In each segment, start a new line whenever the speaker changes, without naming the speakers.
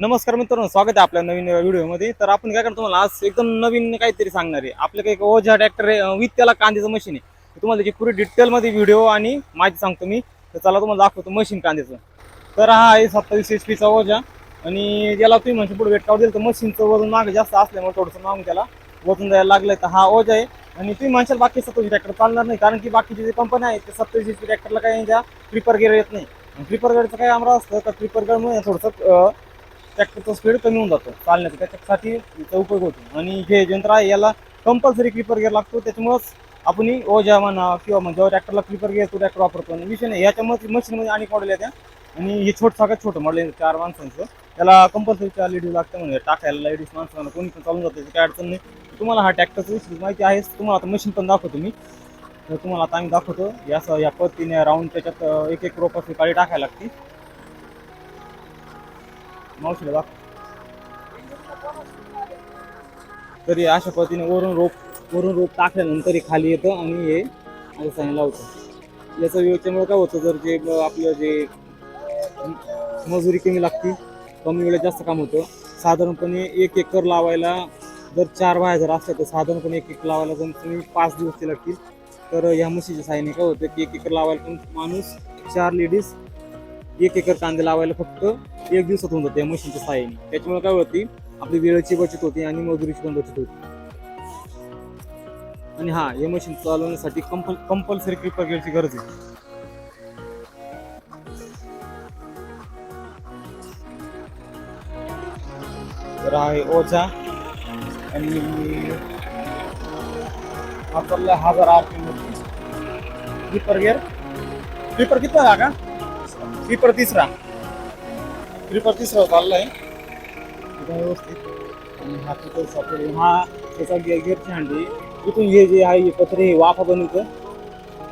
नमस्कार मित्रांनो स्वागत आहे आपल्या नवीन व्हिडिओमध्ये. तर आपण काय करतो तुम्हाला आज एकदम नवीन काहीतरी सांगणार आहे. आपलं काही ओझा ट्रॅक्टर आहे विथ त्याला कांद्याचं मशीन आहे. तुम्हाला त्याची पुरी डिटेलमध्ये व्हिडिओ आणि माहिती सांगतो मी तर चला तुम्हाला दाखवतो मशीन कांद्याचं. तर हा आहे सत्तावीस एच पीचा ओझा आणि याला तुम्ही म्हणजे पुढे वेट काढू दिलं तर मशीनचं वजन मागे जास्त असल्यामुळे थोडंसं मागून त्याला वजन द्यायला लागलं तर हा ओझा आहे. आणि तुम्ही म्हणशाल बाकी सत्तावीस ट्रॅक्टर चालणार नाही कारण की बाकीचे जे कंपन्या आहेत ते सत्तावीस एच पी ट्रॅक्टरला काही ज्या ट्रिपर गेअर येत नाही. ट्रिपर गेअरचं काय आमरा असतं तर ट्रिपर गेअरमुळे थोडंसं ट्रॅक्टरचा स्पीड कमी होऊन जातो. चालण्याचा. त्याच्यासाठी त्याचा उपयोग होतो. आणि हे यंत्र आहे याला कंपल्सरी क्लिपर गेअर लागतो. त्याच्यामुळेच आपण ओझ्या म्हणा किंवा मग जेव्हा ट्रॅक्टरला क्लिपर गिअर तो ट्रॅक्टर वापरतो. आणि विषय नाही याच्यामध्ये मशीनमध्ये आणि मॉडेल येत्या. आणि हे छोट सगळ्यात छोटं मॉडेल चार माणसांचं. त्याला कंपल्सरी चार लेडीज लागतं म्हणजे टाकायला लेडीज माणसांना कोणी पण चालून जातं त्याची काय अडचण नाही. तुम्हाला हा ट्रॅक्टरचं विषयी माहिती आहेच. तुम्हाला आता मशीन पण दाखवतो मी. तर तुम्हाला आता आम्ही दाखवतो. या असं या पद्धतीने राऊंड त्याच्यात एक एक रोपाची काळी टाकायला लागते. मावशीला दाखव. तरी अशा पद्धतीने वरून रोप वरून रोप टाकल्यानंतर हे खाली येतं आणि हे असं लावतं. याचं याच्यामुळे काय होतं जर जे आपलं जे मजुरी कमी लागते कमी वेळेत जास्त काम होतं. साधारणपणे एक एकर लावायला जर चार बाया जर असल्या तर साधारणपणे एक एकर लावायला जर तुम्ही पाच दिवस ते लागतील. तर ह्या म्हशीच्या साहाय्याने काय होतं की एक एकर लावायला पण माणूस चार लेडीज एक एकर कांदे लावायला फक्त एक दिवसात होऊन जाते मशीनच्या सहाय्याने. त्याच्यामुळे काय होती आपली वेळेची बचत होती आणि मजुरीची पण बचत होती. आणि हा हे मशीन चालवण्यासाठी कंपल कंपल्सरी क्रिपर गेअरची गरज आहे. तर आहे ओझा. आणि वापरला हजार R P creeper gear creeper किती का? क्रिपर तिसरा. क्रिपर तिसरा आहे. एकदम व्यवस्थित. आणि हा तिथं सॉफ्टवेअर हा त्याचा गे गेअरची हंडी इथून हे जे आहे हे पत्रे हे वाफा बनवतं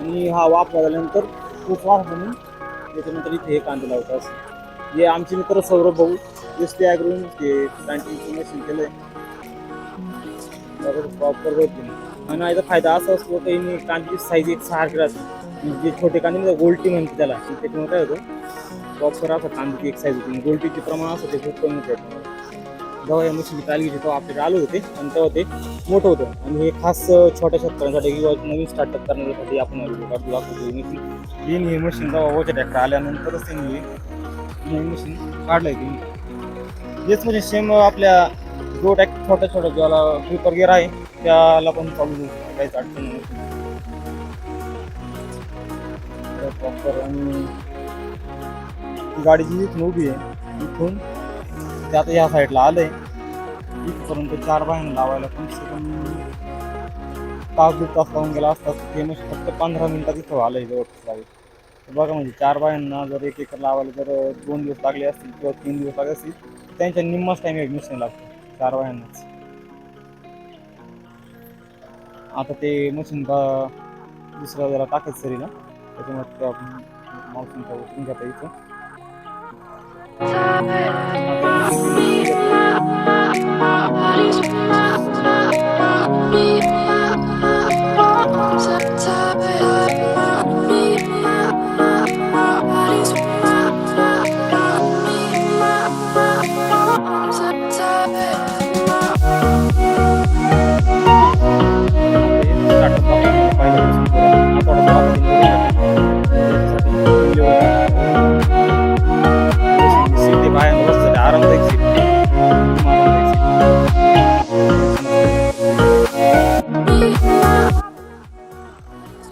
आणि हा वाफ झाल्यानंतर खूप वाफ बनवून त्याच्यानंतर इथे हे कांदे लावतात असं. हे आमचे मित्र सौरभ भाऊ एस टी ॲग्रोन ते बँकिंगचं मशीन केलं आहे प्रॉपर होते आणि याचा फायदा असा असतो की कांद्याची साईज एक सहा राहते म्हणजे जे छोटे कांदे गोल्टी म्हणते त्याला. त्याच्यामुळे काय होतं प्रॉपर असं कांद्याची एक साईज होती गोल्टीचे प्रमाण असं ते खूप कमी होतं जेव्हा या मशीन काल घ्यायची तेव्हा आपल्याकडे आले होते आणि तेव्हा ते मोठं होतं। आणि हे खास छोट्या शेतकऱ्यांसाठी किंवा नवीन स्टार्टअप करण्यासाठी आपण व्हिडिओ दाखवतो ही मशीन तीन हे मशीन जेव्हा वोच्या ट्रॅक्टर आल्यानंतरच त्यांनी हे। मशीन काढलंय त्यांनी हेच म्हणजे सेम आपल्या जो ट्रॅक्टर छोट्या छोट्या ज्याला क्लिपर गेअर आहे त्याला पण चालू काहीच अडचण नाही। प्रॉपर आणि गाडीची इथून उभी आहे इथून ते आता या साईडला आलंय. इथपर्यंत चार बाहेर लावायला कम से कम तास दीड तास लावून गेला असतात ते मग फक्त पंधरा मिनिटात इथं आलंय जवळपास तर बघा म्हणजे चार बायांना जर एक एकर लावायला जर दोन दिवस लागले असतील किंवा तीन दिवस लागले असतील त्यांच्या निम्माच टाइम ॲडमिशन लागतो चार बायांनाच आता ते मशीन का दुसऱ्या जरा टाकत सरीला त्याच्यामुळे त्या मशीन का उतरून घेता इथं love.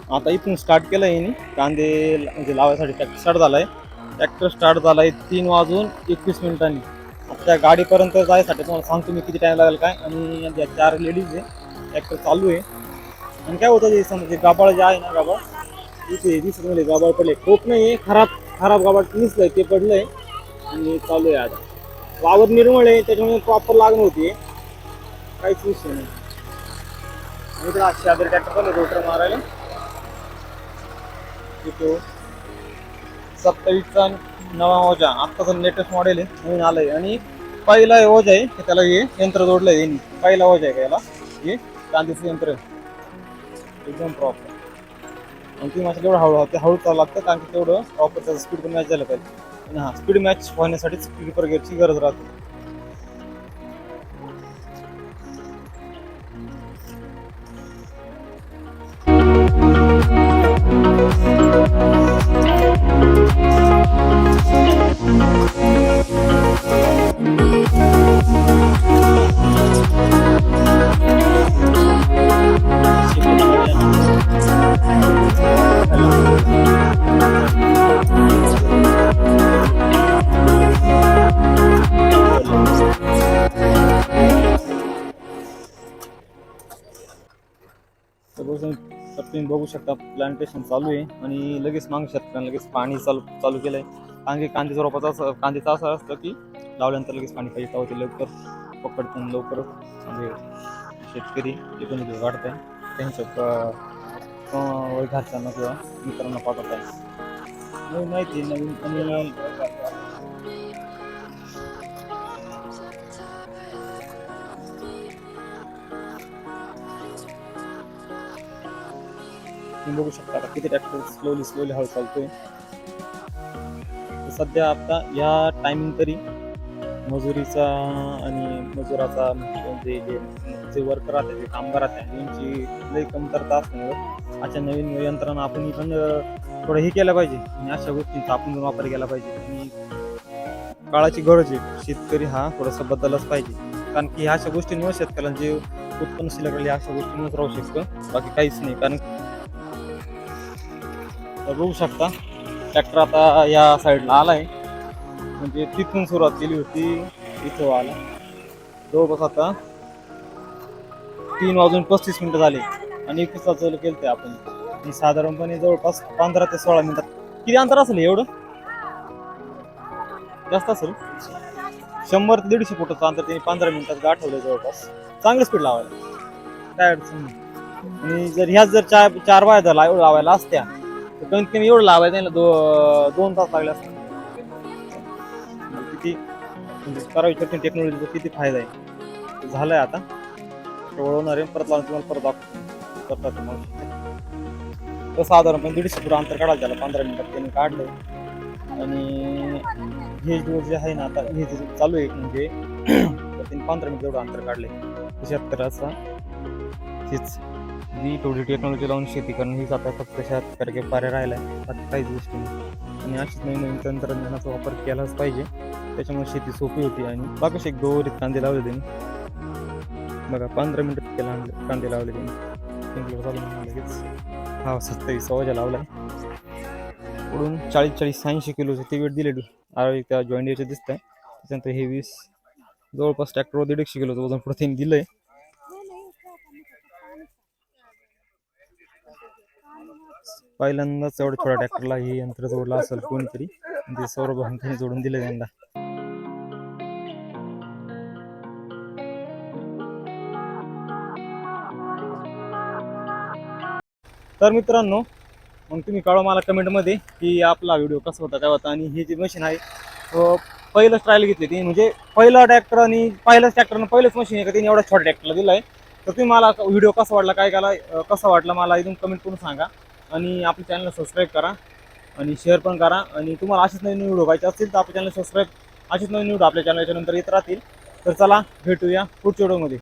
आता इथून स्टार्ट केलं आहे कांदे म्हणजे लावायसाठी ट्रॅक्टर स्टार्ट झाला आहे ट्रॅक्टर स्टार्ट झाला आहे तीन वाजून एकवीस मिनिटांनी. आता त्या गाडीपर्यंत जायसाठी तुम्हाला सांगतो मी किती टाईम लागेल काय. आणि ज्या चार लेडीज आहे. ट्रॅक्टर चालू आहे. आणि काय होतं ते समजा गाबाळ जे आहे ना गाबाळ इथे दिसत म्हणजे गाबाळ पडले. खूप नाही आहे खराब खराब गाबाळ दिसलंय ते पडलं आहे आणि चालू आहे आता वावर निर्मळ आहे त्याच्यामुळे प्रॉपर लागण होती. काहीच विषय नाही. आणि इकडे शेजारी ट्रॅक्टर पण रोटर मारायला. तिथे सत्तावीसचा नवा ओझा. आत्ताचं लेटेस्ट मॉडेल आहे. नवीन आहे आणि पहिला ओज आहे की त्याला हे यंत्र जोडलं यांनी. पहिला ओज आहे का याला? हे गांधीचं यंत्र आहे. एकदम प्रॉपर आणि ती माझ्या तेवढं हळू ते हळू चालू लागतं कारण की तेवढं प्रॉपर त्याचं स्पीड पण मॅच झालं पाहिजे. हा स्पीड मॅच होण्यासाठी स्पीड गिअरची गरज राहते. तुम्ही बघू शकता प्लांटेशन चालू आहे आणि लगेच मागे शेतकऱ्यांना लगेच पाणी चालू चालू केलं आहे कारण की कांद्याचं रोपाचा असं कांद्याचं असं असतं की लावल्यानंतर लगेच पाणी पाहिजे होते लवकर पकडतं लवकर म्हणजे शेतकरी एकूण वाढत आहे त्यांच्या घरच्यांना किंवा मित्रांना पाठवत आहे नवीन माहिती आहे, नवीन तुम्ही बघू शकता आता किती ट्रॅक्टर स्लोली स्लोली हळू चालतोय. सध्या आता या टायमिंग तरी मजुरीचा आणि मजुराचा म्हणजे जे जे वर्कर राहते जे कामगार राहते यांची लई कमतरता असल्यामुळे अशा नवीन यंत्रणा आपण पण थोडं हे केलं पाहिजे. आणि अशा गोष्टींचा आपण वापर केला पाहिजे. आणि काळाची गरज आहे. शेतकरी हा थोडासा बदलच पाहिजे. कारण की ह्या अशा गोष्टींमुळे शेतकऱ्यांचे उत्पन्न शिल्लक राहिले अशा गोष्टींमुळेच राहू शकतं. बाकी काहीच नाही. कारण तर बघू शकता. ट्रॅक्टर आता या साईडला आला आहे म्हणजे तिथून सुरुवात केली होती. इथं आला. जवळपास आता तीन वाजून पस्तीस मिनिटं झाले. आणि एकवीस चालू केलं ते आपण. आणि साधारणपणे जवळपास पंधरा ते सोळा मिनिटात. किती अंतर असेल एवढं? जास्त असेल. शंभर ते दीडशे फुटाचं अंतर त्यांनी पंधरा मिनिटात गाठवलं जवळपास. चांगलं स्पीड लावायला. काय अडचण आणि जर ह्याच जर चार चार वाया जर लावायला असत्या कमीत कमी एवढं लावायचं त्यांना दो दोन तास लागले असतात किती? म्हणजे करावी कठीण टेक्नॉलॉजीचा किती फायदा आहे? झालं आहे आता वळवणार आहे परत लावून तुम्हाला परत दाखव करतात तुम्हाला तर साधारणपणे दीडशे फूट अंतर काढायला त्याला पंधरा मिनिटात त्यांनी काढलं. आणि हे जो जे आहे ना आता हे जे चालू आहे म्हणजे त्यांनी पंधरा मिनिट एवढं अंतर काढले शेतकऱ्याचा हेच. जी थोडी टेक्नॉलॉजी लावून शेती करणं हीच आता फक्त शेतकऱ्याचे पर्याय राहिला आहे बाकी काहीच गोष्टी नाही. आणि अशीच नवीन नवीन तंत्रज्ञानाचा वापर केलाच पाहिजे. त्याच्यामुळे शेती सोपी होती आणि बाकी एक दोरीत कांदे लावले त्यांनी. बघा पंधरा मिनटात केला आणले- कांदे लावले त्यांनी. स्प्रिंकलर चालू म्हणून लगेच. हा सत्तावीस वाजा आहे पुढून चाळीस चाळीस ऐंशी किलोचे ते वेट दिले आरोग्य त्या जॉईंडियाचे दिसत आहे त्याच्यानंतर हे वीस जवळपास ट्रॅक्टरवर दीडशे किलोचं वजन पुढे त्यांनी आहे पहिल्यांदाच एवढ्या छोट्या ट्रॅक्टरला हे यंत्र जोडलं असेल कोणीतरी. ते सौरभ त्यांनी जोडून दिलं त्यांना तर मित्रांनो मग तुम्ही कळवा मला कमेंटमध्ये की आपला व्हिडिओ कसा होता काय होता आणि हे जे मशीन आहे पहिलंच ट्रायल घेतली ती म्हणजे पहिला ट्रॅक्टर आणि पहिल्याच ट्रॅक्टरनं पहिलंच मशीन आहे का त्यांनी एवढ्या छोट्या ट्रॅक्टरला दिलं आहे तर तुम्ही मला व्हिडिओ कसा वाटला काय केला कसा वाटला मला इथून कमेंट करून सांगा. आणि आपल्या चॅनलला सबस्क्राईब करा आणि शेअर पण करा. आणि तुम्हाला असेच नवीन व्हिडिओ पाहिजे असतील तर आपल्या चॅनल सबस्क्राईब असेच नवीन व्हिडिओ आपल्या चॅनलच्या नंतर येत राहतील. तर चला भेटूया पुढच्या व्हिडिओमध्ये